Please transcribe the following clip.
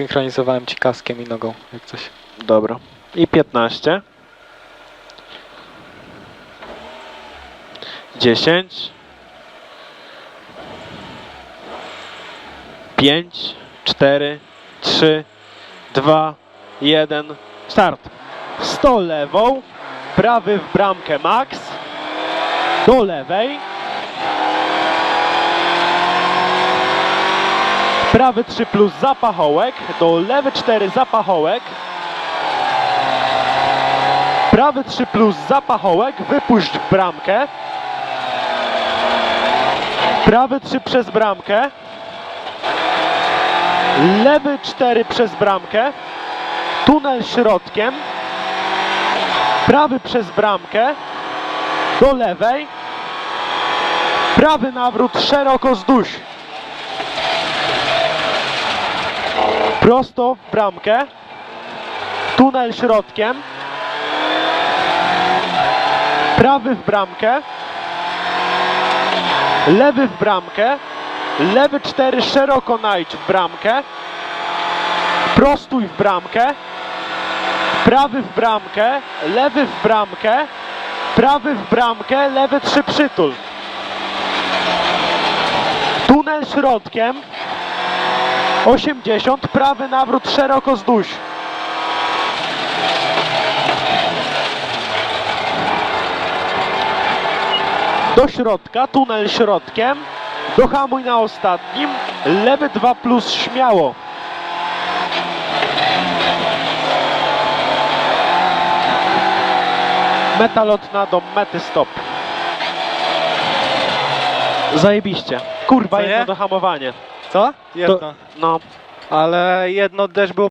Zesynchronizowałem ci kaskiem i nogą, jak coś. Dobra. I 15. 10. 5, 4, 3, 2, 1. Start. 100 lewą, prawy w bramkę max, do lewej. Prawy 3 plus zapachołek, do lewy 4 zapachołek. Prawy 3 plus zapachołek, wypuść w bramkę. Prawy 3 przez bramkę. Lewy 4 przez bramkę. Tunel środkiem. Prawy przez bramkę. Do lewej. Prawy nawrót szeroko zduś. Prosto w bramkę. Tunel środkiem. Prawy w bramkę. Lewy w bramkę. Lewy 4 szeroko najdź w bramkę. Prostuj w bramkę. Prawy w bramkę. Lewy w bramkę. Prawy w bramkę. Lewy 3 przytul. Tunel środkiem. 80. Prawy nawrót szeroko zduś. do środka, tunel środkiem, dohamuj na ostatnim, lewy 2 plus śmiało. Meta lotna do mety stop. Zajebiście. Kurwa, jedno nie? dohamowanie. Co? Jedno. No, Ale jedno też było